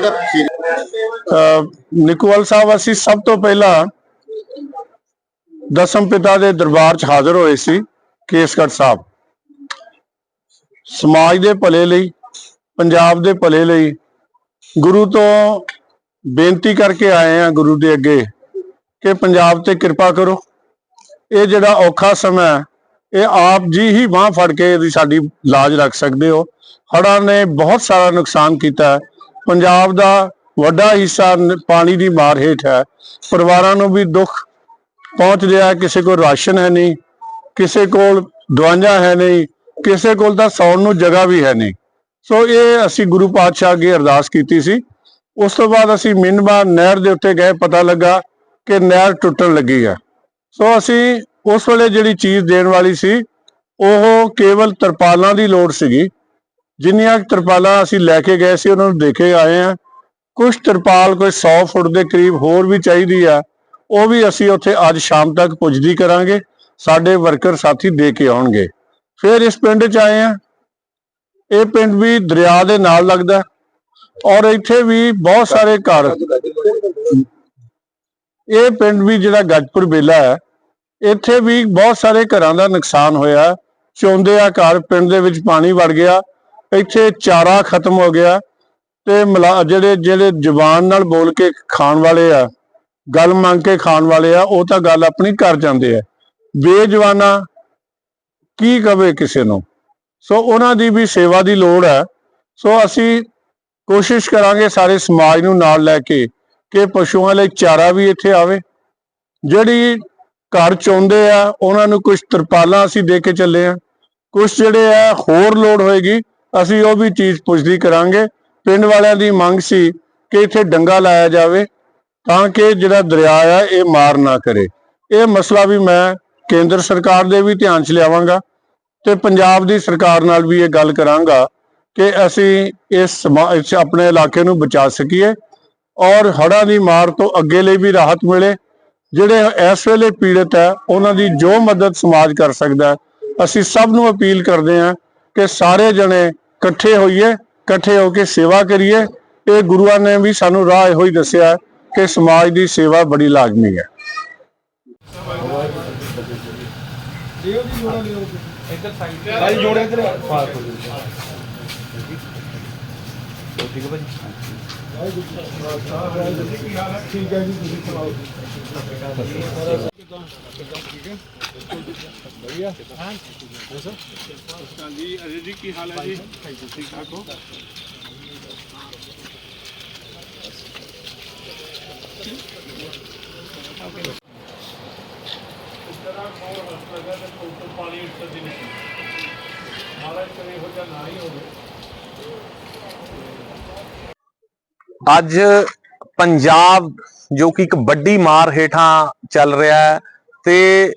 ਜਿਹੜਾ ਸੀ ਅਹ, ਨਿਕੋਵਾਲ ਸਾਹਿਬ, ਅਸੀਂ ਸਭ ਤੋਂ ਪਹਿਲਾਂ ਦਸਮ ਪਿਤਾ ਦੇ ਦਰਬਾਰ 'ਚ ਹਾਜ਼ਰ ਹੋਏ ਸੀ, ਕੇਸਗੜ੍ਹ ਸਾਹਿਬ। ਸਮਾਜ ਦੇ ਭਲੇ ਲਈ, ਪੰਜਾਬ ਦੇ ਭਲੇ ਲਈ ਗੁਰੂ ਤੋਂ ਬੇਨਤੀ ਕਰਕੇ ਆਏ ਆ ਗੁਰੂ ਦੇ ਅੱਗੇ ਕਿ ਪੰਜਾਬ ਤੇ ਕਿਰਪਾ ਕਰੋ। ਇਹ ਜਿਹੜਾ ਔਖਾ ਸਮਾਂ ਇਹ ਆਪ ਜੀ ਹੀ ਬਾਹ ਫੜ ਕੇ ਇਹਦੀ ਸਾਡੀ ਲਾਜ ਰੱਖ ਸਕਦੇ ਹੋ। ਹੜ੍ਹਾਂ ਨੇ ਬਹੁਤ ਸਾਰਾ ਨੁਕਸਾਨ ਕੀਤਾ ਪੰਜਾਬ ਦਾ ਵੱਡਾ ਹਿੱਸਾ ਨ- ਪਾਣੀ ਦੀ ਮਾਰ ਹੇਠ ਹੈ। ਪਰਿਵਾਰਾਂ ਨੂੰ ਵੀ ਦੁੱਖ ਪਹੁੰਚ ਰਿਹਾ ਕਿਸੇ ਕੋਲ ਰਾਸ਼ਨ ਹੈ ਨਹੀਂ, ਕਿਸੇ ਕੋਲ ਦਵਾਈਆਂ ਹੈ ਨਹੀਂ, ਕਿਸੇ ਕੋਲ ਤਾਂ ਸੌਣ ਨੂੰ ਜਗ੍ਹਾ ਵੀ ਹੈ ਨਹੀਂ। ਸੋ ਇਹ ਅਸੀਂ ਗੁਰੂ ਪਾਤਸ਼ਾਹ ਅੱਗੇ ਅਰਦਾਸ ਕੀਤੀ ਸੀ। ਉਸ ਤੋਂ ਬਾਅਦ ਅਸੀਂ ਮਿੰਨਵਾ ਨਹਿਰ ਦੇ ਉੱਤੇ ਗਏ, ਪਤਾ ਲੱਗਾ ਕਿ ਨਹਿਰ ਟੁੱਟਣ ਲੱਗੀ ਹੈ। ਸੋ ਅਸੀਂ ਉਸ ਵੇਲੇ ਜਿਹੜੀ ਚੀਜ਼ ਦੇਣ ਵਾਲੀ ਸੀ, ਉਹ ਕੇਵਲ ਤਰਪਾਲਾਂ ਦੀ ਲੋੜ ਸੀਗੀ। ਜਿੰਨੀਆਂ ਤਰਪਾਲਾਂ ਅਸੀਂ ਲੈ ਕੇ ਗਏ ਸੀ, ਉਹਨਾਂ ਨੂੰ ਦੇ ਕੇ ਆਏ ਆ ਕੁਝ ਤਰਪਾਲ ਕੋਈ 100 ਫੁੱਟ ਦੇ ਕਰੀਬ ਹੋਰ ਵੀ ਚਾਹੀਦੀ ਆ, ਉਹ ਵੀ ਅਸੀਂ ਉੱਥੇ ਅੱਜ ਸ਼ਾਮ ਤੱਕ ਪੁੱਜਦੀ ਕਰਾਂਗੇ। ਸਾਡੇ ਵਰਕਰ ਸਾਥੀ ਦੇ ਕੇ ਆਉਣਗੇ। ਫਿਰ ਇਸ ਪਿੰਡ 'ਚ ਆਏ ਆ ਇਹ ਪਿੰਡ ਵੀ ਦਰਿਆ ਦੇ ਨਾਲ ਲੱਗਦਾ ਔਰ ਇੱਥੇ ਵੀ ਬਹੁਤ ਸਾਰੇ ਘਰ। ਇਹ ਪਿੰਡ ਵੀ ਜਿਹੜਾ ਗੱਜਪੁਰ ਬੇਲਾ ਹੈ, ਇੱਥੇ ਵੀ ਬਹੁਤ ਸਾਰੇ ਘਰਾਂ ਦਾ ਨੁਕਸਾਨ ਹੋਇਆ। ਚੌਂਦੇ ਆ ਘਰ, ਪਿੰਡ ਦੇ ਵਿੱਚ ਪਾਣੀ ਵੜ ਗਿਆ। ਇੱਥੇ ਚਾਰਾ ਖਤਮ ਹੋ ਗਿਆ ਤੇ ਮਲਾ- ਜਿਹੜੇ ਜਿਹੜੇ ਜ਼ੁਬਾਨ ਨਾਲ ਬੋਲ ਕੇ ਖਾਣ ਵਾਲੇ ਆ, ਗੱਲ ਮੰਗ ਕੇ ਖਾਣ ਵਾਲੇ ਆ, ਉਹ ਤਾਂ ਗੱਲ ਆਪਣੀ ਕਰ ਜਾਂਦੇ ਆ। ਬੇਜਵਾਨਾ ਕੀ ਕਵੇ ਕਿਸੇ ਨੂੰ? ਸੋ ਉਹਨਾਂ ਦੀ ਵੀ ਸੇਵਾ ਦੀ ਲੋੜ ਹੈ ਸੋ ਅਸੀਂ ਕੋਸ਼ਿਸ਼ ਕਰਾਂਗੇ ਸਾਰੇ ਸਮਾਜ ਨੂੰ ਨਾਲ ਲੈ ਕੇ ਕਿ ਪਸ਼ੂਆਂ ਲਈ ਚਾਰਾ ਵੀ ਇੱਥੇ ਆਵੇ। ਜਿਹੜੀ ਘਰ ਚਾਹੁੰਦੇ ਆ, ਉਹਨਾਂ ਨੂੰ ਕੁਝ ਤਰਪਾਲਾਂ ਅਸੀਂ ਦੇ ਕੇ ਚੱਲੇ ਆ। ਕੁਝ ਜਿਹੜੇ ਆ, ਹੋਰ ਲੋੜ ਹੋਏਗੀ। ਅਸੀਂ ਉਹ ਵੀ ਚੀਜ਼ ਪੁੱਛਦੀ ਕਰਾਂਗੇ। ਪਿੰਡ ਵਾਲਿਆਂ ਦੀ ਮੰਗ ਸੀ ਕਿ ਇੱਥੇ ਡੰਗਾ ਲਾਇਆ ਜਾਵੇ ਤਾਂ ਕਿ ਜਿਹੜਾ ਦਰਿਆ ਆ, ਇਹ ਮਾਰ ਨਾ ਕਰੇ। ਇਹ ਮਸਲਾ ਵੀ ਮੈਂ ਕੇਂਦਰ ਸਰਕਾਰ ਦੇ ਵੀ ਧਿਆਨ 'ਚ ਲਿਆਵਾਂਗਾ ਤੇ ਪੰਜਾਬ ਦੀ ਸਰਕਾਰ ਨਾਲ ਵੀ ਇਹ ਗੱਲ ਕਰਾਂਗਾ ਕਿ ਅਸੀਂ ਇਸ ਸਮਾ- ਆਪਣੇ ਇਲਾਕੇ ਨੂੰ ਬਚਾ ਸਕੀਏ ਔਰ ਹੜ੍ਹਾਂ ਦੀ ਮਾਰ ਤੋਂ ਅੱਗੇ ਲਈ ਵੀ ਰਾਹਤ ਮਿਲੇ। ਜਿਹੜੇ ਇਸ ਵੇਲੇ ਪੀੜਤ ਹੈ, ਉਹਨਾਂ ਦੀ ਜੋ ਮਦਦ ਸਮਾਜ ਕਰ ਸਕਦਾ ਅਸੀਂ ਸਭ ਨੂੰ ਅਪੀਲ ਕਰਦੇ ਹਾਂ ਕਿ ਸਾਰੇ ਜਣੇ ਇਕੱਠੇ ਹੋਈਏ, ਇਕੱਠੇ ਹੋ ਕੇ ਸੇਵਾ ਕਰੀਏ। ਇਹ ਗੁਰੂਆਂ ਨੇ ਵੀ ਸਾਨੂੰ ਰਾਹ ਇਹੋ ਹੀ ਦੱਸਿਆ ਕਿ ਸਮਾਜ ਦੀ ਸੇਵਾ ਬੜੀ ਲਾਜ਼ਮੀ ਹੈ। ਭਾਈ ਜੋੜੇ ਇਧਰ ਠੀਕ ਹੈ ਜੀ ਤੁਸੀਂ ਸੁਣਾਓ ਜੀ ਅਜੇ ਜੀ ਕੀ ਹਾਲ ਹੈ? ਜੀ ਠੀਕ ਠਾਕ ਹੋ ਪਾਣੀ ਉੱਤਰ ਦੀ ਨਹੀਂ ਮਹਾਰਾਜ ਕਰੇ ਹੋ ਜਾਂ ਨਾ ਹੀ ਹੋਵੇ ਅੱਜ ਪੰਜਾਬ ਜੋ ਕਿ ਇੱਕ ਵੱਡੀ ਮਾਰ ਹੇਠਾਂ ਚੱਲ ਰਿਹਾ ਹੈ ਤੇ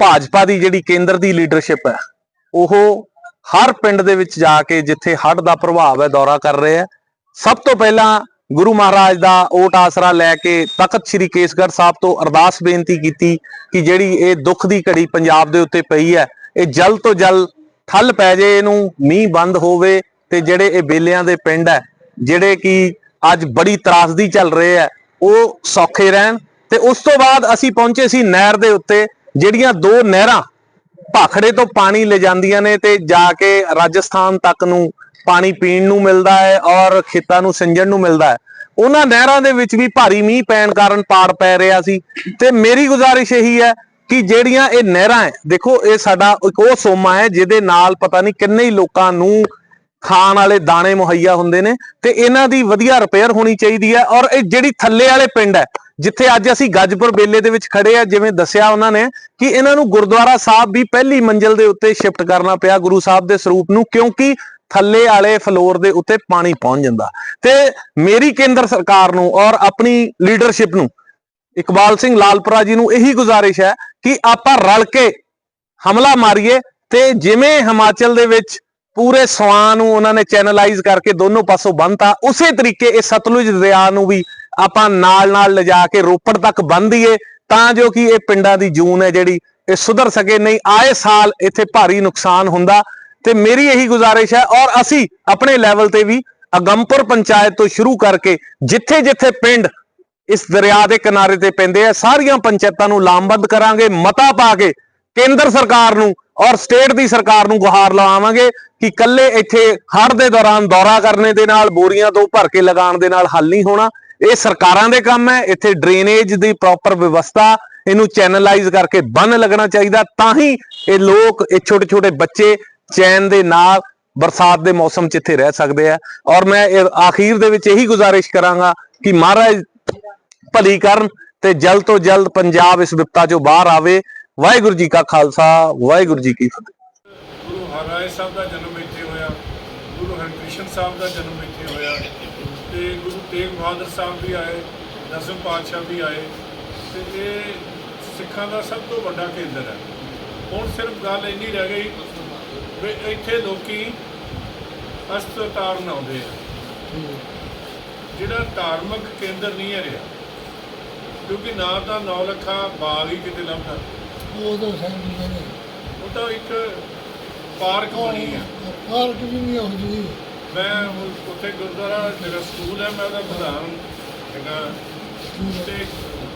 ਭਾਜਪਾ ਦੀ ਜਿਹੜੀ ਕੇਂਦਰ ਦੀ ਲੀਡਰਸ਼ਿਪ ਹੈ, ਉਹ ਹਰ ਪਿੰਡ ਦੇ ਵਿੱਚ ਜਾ ਕੇ ਜਿੱਥੇ ਹੜ੍ਹ ਦਾ ਪ੍ਰਭਾਵ ਹੈ, ਦੌਰਾ ਕਰ ਰਹੇ ਹੈ। ਸਭ ਤੋਂ ਪਹਿਲਾਂ ਗੁਰੂ ਮਹਾਰਾਜ ਦਾ ਓਟ ਆਸਰਾ ਲੈ ਕੇ ਤਖਤ ਸ੍ਰੀ ਕੇਸਗੜ੍ਹ ਸਾਹਿਬ ਤੋਂ ਅਰਦਾਸ ਬੇਨਤੀ ਕੀਤੀ ਕਿ ਜਿਹੜੀ ਇਹ ਦੁੱਖ ਦੀ ਘੜੀ ਪੰਜਾਬ ਦੇ ਉੱਤੇ ਪਈ ਹੈ, ਇਹ ਜਲਦ ਤੋਂ ਜਲਦ ਠੱਲ ਪੈ ਜੇ, ਇਹਨੂੰ ਮੀਂਹ ਬੰਦ ਹੋਵੇ ਤੇ ਜਿਹੜੇ ਇਹ ਬੇਲਿਆਂ ਦੇ ਪਿੰਡ ਹੈ, ਜਿਹੜੇ ਕਿ ਅੱਜ ਬੜੀ ਤਰਾਸਦੀ ਚੱਲ ਰਹੇ ਹੈ ਉਹ ਸੌਖੇ ਰਹਿਣ ਤੇ ਉਸ ਤੋਂ ਬਾਅਦ ਅਸੀਂ ਪਹੁੰਚੇ ਸੀ ਨਹਿਰ ਦੇ ਉੱਤੇ, ਜਿਹੜੀਆਂ ਦੋ ਨਹਿਰਾਂ ਭਾਖੜੇ ਤੋਂ ਪਾਣੀ ਲੈ ਜਾਂਦੀਆਂ ਨੇ ਤੇ ਜਾ ਕੇ ਰਾਜਸਥਾਨ ਤੱਕ ਨੂੰ ਪਾਣੀ ਪੀਣ ਨੂੰ ਮਿਲਦਾ ਹੈ ਔਰ ਖੇਤਾਂ ਨੂੰ ਸਿੰਜਣ ਨੂੰ ਮਿਲਦਾ ਹੈ। ਉਹਨਾਂ ਨਹਿਰਾਂ ਦੇ ਵਿੱਚ ਵੀ ਭਾਰੀ ਮੀਂਹ ਪੈਣ ਕਾਰਨ ਪਾੜ ਪੈ ਰਿਹਾ ਸੀ। ਤੇ ਮੇਰੀ ਗੁਜ਼ਾਰਿਸ਼ ਇਹੀ ਹੈ ਕਿ ਜਿਹੜੀਆਂ ਇਹ ਨਹਿਰਾਂ ਹੈ, ਦੇਖੋ, ਇਹ ਸਾਡਾ ਇੱਕ ਉਹ ਸੋਮਾ ਹੈ ਜਿਹਦੇ ਨਾਲ ਪਤਾ ਨਹੀਂ ਕਿੰਨੇ ਹੀ ਲੋਕਾਂ ਨੂੰ ਖਾਣ ਵਾਲੇ ਦਾਣੇ ਮੁਹੱਈਆ ਹੁੰਦੇ ਨੇ ਤੇ ਇਹਨਾਂ ਦੀ ਵਧੀਆ ਰਿਪੇਅਰ ਹੋਣੀ ਚਾਹੀਦੀ ਹੈ ਔਰ ਇਹ ਜਿਹੜੀ ਥੱਲੇ ਵਾਲੇ ਪਿੰਡ ਹੈ, ਜਿੱਥੇ ਅੱਜ ਅਸੀਂ ਗੱਜਪੁਰ ਬੇਲੇ ਦੇ ਵਿੱਚ ਖੜੇ ਆ ਜਿਵੇਂ ਦੱਸਿਆ ਉਹਨਾਂ ਨੇ ਕਿ ਇਹਨਾਂ ਨੂੰ ਗੁਰਦੁਆਰਾ ਸਾਹਿਬ ਵੀ ਪਹਿਲੀ ਮੰਜ਼ਿਲ ਦੇ ਉੱਤੇ ਸ਼ਿਫਟ ਕਰਨਾ ਪਿਆ ਗੁਰੂ ਸਾਹਿਬ ਦੇ ਸਰੂਪ ਨੂੰ, ਕਿਉਂਕਿ ਥੱਲੇ ਵਾਲੇ ਫਲੋਰ ਦੇ ਉੱਤੇ ਪਾਣੀ ਪਹੁੰਚ ਜਾਂਦਾ। ਤੇ ਮੇਰੀ ਕੇਂਦਰ ਸਰਕਾਰ ਨੂੰ ਔਰ ਆਪਣੀ ਲੀਡਰਸ਼ਿਪ ਨੂੰ, ਇਕਬਾਲ ਸਿੰਘ ਲਾਲਪੁਰਾ ਜੀ ਨੂੰ ਇਹੀ ਗੁਜ਼ਾਰਿਸ਼ ਹੈ ਕਿ ਆਪਾਂ ਰਲ ਕੇ ਹਮਲਾ ਮਾਰੀਏ ਤੇ ਜਿਵੇਂ ਹਿਮਾਚਲ ਦੇ ਵਿੱਚ ਪੂਰੇ ਸਵਾਂ ਨੂੰ ਉਹਨਾਂ ਨੇ ਚੈਨਲਾਈਜ਼ ਕਰਕੇ ਦੋਨੋਂ ਪਾਸੋਂ ਬੰਨਤਾ। ਉਸੇ ਤਰੀਕੇ ਇਹ ਸਤਲੁਜ ਦਰਿਆ ਨੂੰ ਵੀ ਆਪਾਂ ਨਾਲ ਨਾਲ ਲਿਜਾ ਕੇ ਰੋਪੜ ਤੱਕ ਬੰਨ ਦਈਏ ਤਾਂ ਜੋ ਕਿ ਇਹ ਪਿੰਡਾਂ ਦੀ ਜੂਨ ਹੈ ਜਿਹੜੀ, ਇਹ ਸੁਧਰ ਸਕੇ। ਨਹੀਂ, ਆਏ ਸਾਲ ਇੱਥੇ ਭਾਰੀ ਨੁਕਸਾਨ ਹੁੰਦਾ ਤੇ ਮੇਰੀ ਇਹੀ ਗੁਜ਼ਾਰਿਸ਼ ਹੈ ਔਰ ਅਸੀਂ ਆਪਣੇ ਲੈਵਲ ਤੇ ਵੀ ਅਗੰਪੁਰ ਪੰਚਾਇਤ ਤੋਂ ਸ਼ੁਰੂ ਕਰਕੇ ਜਿੱਥੇ-ਜਿੱਥੇ ਪਿੰਡ ਇਸ ਦਰਿਆ ਦੇ ਕਿਨਾਰੇ ਤੇ ਪੈਂਦੇ ਆ, ਸਾਰੀਆਂ ਪੰਚਾਇਤਾਂ ਨੂੰ ਲਾਮਬੰਦ ਕਰਾਂਗੇ, ਮਤਾ ਪਾ ਕੇ ਕੇਂਦਰ ਸਰਕਾਰ ਨੂੰ ਔਰ ਸਟੇਟ ਦੀ ਸਰਕਾਰ ਨੂੰ ਗੁਹਾਰ ਲਵਾਵਾਂਗੇ ਕਿ ਕੱਲੇ ਇੱਥੇ ਹੜ੍ਹ ਦੇ ਦੌਰਾਨ ਦੌਰਾ ਕਰਨੇ ਦੇ ਨਾਲ, ਬੋਰੀਆਂ ਤੋਂ ਭਰ ਕੇ ਲਗਾਉਣ ਦੇ ਨਾਲ ਹੱਲ ਨਹੀਂ ਹੋਣਾ। ਇਹ ਸਰਕਾਰਾਂ ਦੇ ਕੰਮ ਹੈ, ਇੱਥੇ ਡਰੇਨੇਜ ਦੀ ਪ੍ਰੋਪਰ ਵਿਵਸਥਾ ਇਹਨੂੰ ਚੈਨਲਾਈਜ਼ ਕਰਕੇ ਬੰਨ ਲੱਗਣਾ ਚਾਹੀਦਾ, ਤਾਂ ਹੀ ਇਹ ਲੋਕ, ਇਹ ਛੋਟੇ ਛੋਟੇ ਬੱਚੇ ਚੈਨ ਦੇ ਨਾਲ ਬਰਸਾਤ ਦੇ ਮੌਸਮ 'ਚ ਇੱਥੇ ਰਹਿ ਸਕਦੇ ਆ। ਔਰ ਮੈਂ ਇਹ ਆਖੀਰ ਦੇ ਵਿੱਚ ਇਹੀ ਗੁਜ਼ਾਰਿਸ਼ ਕਰਾਂਗਾ ਕਿ ਮਹਾਰਾਜ ਭਲੀ ਕਰਨ ਤੇ ਜਲਦ ਤੋਂ ਜਲਦ ਪੰਜਾਬ ਇਸ ਵਿਪਤਾ 'ਚੋਂ ਬਾਹਰ ਆਵੇ। ਵਾਹਿਗੁਰੂ ਜੀ ਕਾ ਖਾਲਸਾ, ਵਾਹਿਗੁਰੂ ਜੀ ਕੀ ਫਤਿਹ। ਗੁਰੂ ਹਰਿਰਾਏ ਸਾਹਿਬ ਦਾ ਜਨਮ ਇੱਥੇ ਹੋਇਆ, ਗੁਰੂ ਹਰਿਕ੍ਰਿਸ਼ਨ ਸਾਹਿਬ ਦਾ ਜਨਮ ਇੱਥੇ ਹੋਇਆ ਤੇ ਗੁਰੂ ਤੇਗ ਬਹਾਦਰ ਸਾਹਿਬ ਵੀ ਆਏ, ਦਸਮ ਪਾਤਸ਼ਾਹ ਵੀ ਆਏ ਤੇ ਇਹ ਸਿੱਖਾਂ ਦਾ ਸਭ ਤੋਂ ਵੱਡਾ ਕੇਂਦਰ ਹੈ। ਹੁਣ ਸਿਰਫ ਗੱਲ ਇੰਨੀ ਰਹਿ ਗਈ ਵੀ ਇੱਥੇ ਲੋਕੀ ਅਸਤ ਤਾਰਨ ਆਉਂਦੇ ਆ। ਜਿਹੜਾ ਧਾਰਮਿਕ ਕੇਂਦਰ ਨਹੀਂ ਹੈ ਰਿਹਾ, ਕਿਉਂਕਿ ਨਾ ਤਾਂ ਨੌਲੱਖਾ ਬਾਗ ਹੀ ਕਿਤੇ ਲੱਭਦਾ। ਉਹ ਤਾਂ ਸਾਡੀ ਨੇ ਉਹ ਤਾਂ ਇੱਕ ਪਾਰਕ ਬਣੀ ਹੈ ਪਾਰਕ ਵੀ ਨਹੀਂ ਹੋ ਜੀ ਮੈਂ ਹੁਣ ਉੱਥੇ ਗੁਰਦੁਆਰਾ ਮੇਰਾ ਸਕੂਲ ਹੈ ਮੈਂ ਉਹਦਾ ਪ੍ਰਧਾਨ ਹੈਗਾ। ਤੇ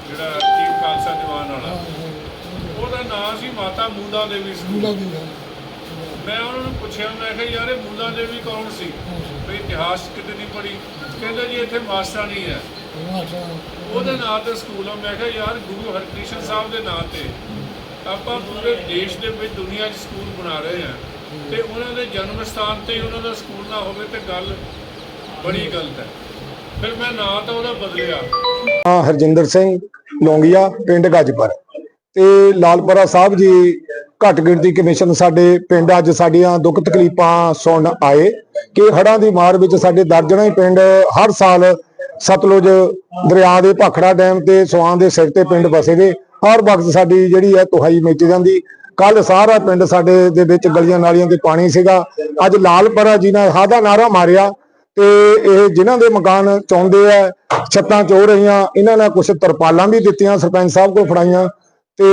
ਜਿਹੜਾ ਚੀਫ ਖਾਲਸਾ ਦੀਵਾਨ ਵਾਲਾ। ਉਹਦਾ ਨਾਮ ਸੀ ਮਾਤਾ ਮੂਲਾ ਦੇਵੀ ਸਕੂਲ। ਦੀ ਹੈ। ਮੈਂ ਉਹਨਾਂ ਨੂੰ ਪੁੱਛਿਆ ਮੈਂ ਕਿਹਾ ਯਾਰ ਇਹ ਮੂਲਾ ਦੇਵੀ ਕੌਣ ਸੀ? ਵੀ ਇਤਿਹਾਸ ਕਿਤੇ ਨਹੀਂ ਪੜ੍ਹੀ? ਕਹਿੰਦਾ ਜੀ ਇੱਥੇ ਮਾਸਟਰਾਣੀ ਹੈ। ਉਹਦੇ ਨਾਂ ਤੇ ਸਕੂਲ ਆ। ਮੈਂ ਕਿਹਾ ਯਾਰ ਗੁਰੂ ਹਰਕ੍ਰਿਸ਼ਨ ਸਾਹਿਬ ਦੇ ਨਾਂ ਤੇ ਆਪਾਂ ਪੂਰੇ ਦੇਸ਼ ਦੇ ਵਿੱਚ ਦੁਨੀਆ 'ਚ ਸਕੂਲ ਬਣਾ ਰਹੇ ਆ ਤੇ ਉਹਨਾਂ ਦੇ ਜਨਮ ਸਥਾਨ ਤੇ ਉਹਨਾਂ ਦਾ ਸਕੂਲ ਨਾ ਹੋਵੇ ਤੇ ਗੱਲ ਬੜੀ ਗਲਤ ਹੈ। ਫਿਰ ਮੈਂ ਨਾਂ ਤਾਂ ਉਹਦਾ ਬਦਲਿਆ। ਹਾਂ, ਹਰਜਿੰਦਰ ਸਿੰਘ ਲੌਂਗੀਆ, ਪਿੰਡ ਗੱਜਪੁਰ। ਤੇ ਲਾਲਪੁਰਾ ਸਾਹਿਬ ਜੀ ਘੱਟ ਗਿਣਤੀ ਕਮਿਸ਼ਨ ਸਾਡੇ ਪਿੰਡ ਅੱਜ ਸਾਡੀਆਂ ਦੁੱਖ ਤਕਲੀਫਾਂ ਸੁਣ ਆਏ ਕਿ ਹੜਾਂ ਦੀ ਮਾਰ ਵਿੱਚ ਸਾਡੇ ਦਰਜਨਾਂ ਹੀ ਪਿੰਡ ਹਰ ਸਾਲ ਸਤਲੁਜ ਦਰਿਆ ਦੇ ਭਾਖੜਾ ਡੈਮ ਤੇ ਸਵਾਂ ਦੇ ਸਿਰ ਤੇ ਪਿੰਡ ਵਸੇ ਦੇ ਹਰ ਵਕਤ ਸਾਡੀ ਜਿਹੜੀ ਹੈ ਤੁਹਾਈ ਮਿਟ ਜਾਂਦੀ। ਕੱਲ ਸਾਰਾ ਪਿੰਡ ਸਾਡੇ ਦੇ ਵਿੱਚ ਗਲੀਆਂ ਨਾਲੀਆਂ ਤੇ ਪਾਣੀ ਸੀਗਾ। ਅੱਜ ਲਾਲਪਰਾ ਜੀ ਨੇ ਹਾਦਾ ਨਾਰਾ ਮਾਰਿਆ ਤੇ ਇਹ ਜਿਨ੍ਹਾਂ ਦੇ ਮਕਾਨ ਚਾਹੁੰਦੇ ਆ, ਛੱਤਾਂ ਚੋ ਰਹੀਆਂ, ਇਹਨਾਂ ਨੇ ਕੁਝ ਤਰਪਾਲਾਂ ਵੀ ਦਿੱਤੀਆਂ ਸਰਪੰਚ ਸਾਹਿਬ ਕੋਲ ਫੜਾਈਆਂ ਤੇ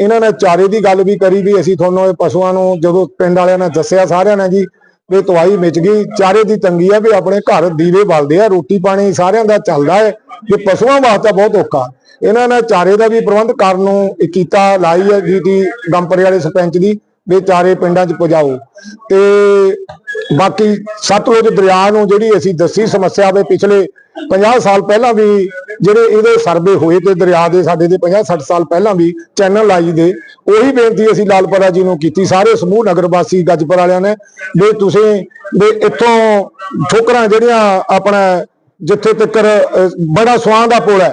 ਇਹਨਾਂ ਨੇ ਚਾਰੇ ਦੀ ਗੱਲ ਵੀ ਕਰੀ ਵੀ ਅਸੀਂ ਤੁਹਾਨੂੰ ਇਹ ਪਸ਼ੂਆਂ ਨੂੰ ਜਦੋਂ ਪਿੰਡ ਵਾਲਿਆਂ ਨੇ ਦੱਸਿਆ ਸਾਰਿਆਂ ਨੇ ਜੀ ਵੀ ਤਵਾਈ ਮਿਚ ਗਈ। ਚਾਰੇ ਦੀ ਤੰਗੀ ਆ ਵੀ ਆਪਣੇ ਘਰ ਦੀਵੇ ਬਲਦੇ ਆ, ਰੋਟੀ ਪਾਣੀ ਸਾਰਿਆਂ ਦਾ ਚੱਲਦਾ ਹੈ ਵੀ ਪਸ਼ੂਆਂ ਵਾਸਤੇ ਬਹੁਤ ਔਖਾ। ਇਹਨਾਂ ਨੇ ਚਾਰੇ ਦਾ ਵੀ ਪ੍ਰਬੰਧ ਕਰਨ ਨੂੰ ਕੀਤਾ, ਲਾਈ ਹੈ ਡੀਟੀ ਗੰਪਰੇ ਵਾਲੇ ਸਰਪੰਚ ਦੀ, ਵੀ ਚਾਰੇ ਪਿੰਡਾਂ 'ਚ ਪੁਜਾਓ। ਤੇ ਬਾਕੀ ਸਤਲੁਜ ਦਰਿਆ ਨੂੰ ਜਿਹੜੀ ਅਸੀਂ ਦੱਸੀ ਸਮੱਸਿਆ ਵੇ ਪਿਛਲੇ 50 ਸਾਲ ਪਹਿਲਾਂ ਵੀ ਜਿਹੜੇ ਇਹਦੇ ਸਰਵੇ ਹੋਏ ਤੇ ਦਰਿਆ ਦੇ ਸਾਡੇ ਦੇ 50 60 ਸਾਲ ਪਹਿਲਾਂ ਵੀ ਚੈਨਲ ਲਾਈ ਦੇ, ਉਹੀ ਬੇਨਤੀ ਅਸੀਂ ਲਾਲਪੁਰਾ ਜੀ ਨੂੰ ਕੀਤੀ। ਸਾਰੇ ਸਮੂਹ ਨਗਰ ਵਾਸੀ ਗੱਜਪੁਰ ਵਾਲਿਆਂ ਨੇ ਵੀ ਤੁਸੀਂ ਵੀ ਇੱਥੋਂ ਠੋਕਰਾਂ ਜਿਹੜੀਆਂ ਆਪਣਾ ਜਿੱਥੇ ਤੱਕ ਬੜਾ ਸਵਾਂ ਦਾ ਪੁਲ ਹੈ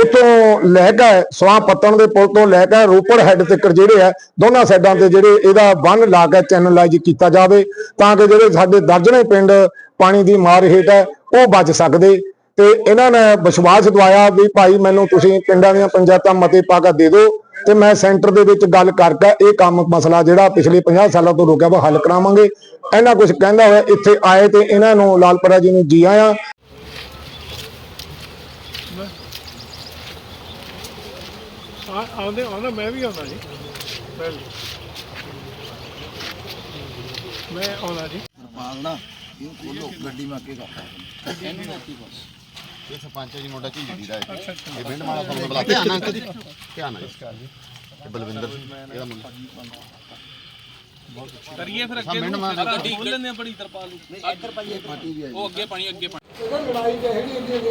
ਉੱਥੋਂ ਲੈ ਕੇ ਸਵਾਂ ਪੱਤਣ ਦੇ ਪੁਲ ਤੋਂ ਲੈ ਕੇ ਰੋਪੜ ਹੈੱਡ ਤੱਕ ਜਿਹੜੇ ਆ, ਦੋਨਾਂ ਸਾਈਡਾਂ ਤੇ ਜਿਹੜੇ ਇਹਦਾ ਬੰਨ ਲਾ ਕੇ ਚੈਨਲਾਈਜ਼ ਕੀਤਾ ਜਾਵੇ, ਤਾਂ ਕਿ ਜਿਹੜੇ ਸਾਡੇ ਦਰਜਨੇ ਪਿੰਡ ਪਾਣੀ ਦੀ ਮਾਰ ਹੇਠ ਹੈ, ਉਹ ਬਚ ਸਕਦੇ। ਤੇ ਇਹਨਾਂ ਨੇ ਵਿਸ਼ਵਾਸ ਦਵਾਇਆ ਵੀ ਭਾਈ ਮੈਨੂੰ ਤੁਸੀਂ ਪਿੰਡਾਂ ਦੀਆਂ ਪੰਚਾਇਤਾਂ ਮਤੇ ਪਾ ਕੇ ਦੇ ਦਿਓ ਤੇ ਮੈਂ ਸੈਂਟਰ ਦੇ ਵਿੱਚ ਗੱਲ ਕਰਕੇ ਇਹ ਕੰਮ ਮਸਲਾ ਜਿਹੜਾ ਪਿਛਲੇ 50 ਸਾਲਾਂ ਤੋਂ ਰੁਕਿਆ ਵਾ ਹੱਲ ਕਰਾਵਾਂਗੇ। ਇਹਨਾਂ ਕੁਝ ਕਹਿੰਦਾ ਹੋਇਆ ਇੱਥੇ ਆਏ ਤੇ ਇਹਨਾਂ ਨੂੰ ਲਾਲਪੁਰਾ ਜੀ ਨੂੰ ਜੀ ਆਇਆਂ। ਆ ਆਉਂਦੇ ਆਉਂਦਾ ਮੈਂ ਵੀ ਆਉਂਦਾ ਜੀ। ਮੈਂ ਮੈਂ ਆਉਂਦਾ ਜੀ। ਪਾਲਣਾ ਇਹ ਖੋਲੋ ਗੱਡੀ ਮੈਂ ਅੱਗੇ ਕਰਦਾ। ਇਹਨੂੰ ਨੱਤੀ ਬਸ। ਇਹ ਸਰਪੰਚ ਜੀ ਮੁੰਡਾ ਝਿੰਡੀ ਦਾ ਹੈ ਇਹ ਪਿੰਡ ਮਾਲਾ ਤੋਂ ਬੁਲਾ ਧਿਆਨ ਅੰਕਲ ਜੀ ਧਿਆਨ ਨਾਲ। ਇਹ ਬਲਵਿੰਦਰ ਸਿੰਘ ਇਹਦਾ ਮੁੰਡਾ ਕਰੀਏ ਫਿਰ ਅੱਗੇ ਨੂੰ। ਠੀਕ ਲੈਂਦੇ ਆ ਬੜੀ ਤਰਪਾਲ ਉਹ ਅੱਗੇ ਪਾਣੀ ਅੱਗੇ ਪਾਣੀ। ਲੜਾਈ ਤਾਂ ਹੈਗੀ ਅੱਗੇ ਦੇ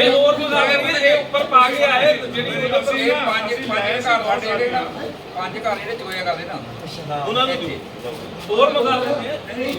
ਇਹ ਹੋਰ ਨੂੰ ਲਾ ਕੇ ਇਹ ਉੱਪਰ ਪਾ ਕੇ ਆਏ ਜਿਹੜੀ ਅਸੀਂ ਪੰਜ ਪੰਜ ਘਰ ਸਾਡੇ ਜਿਹੜੇ ਨਾ ਪੰਜ ਘਰ ਜਿਹੜੇ ਚੋਇਆ ਕਰਦੇ ਨਾ। ਉਹਨਾਂ ਨੂੰ ਹੋਰ ਮਗਾ ਲੈਂਦੇ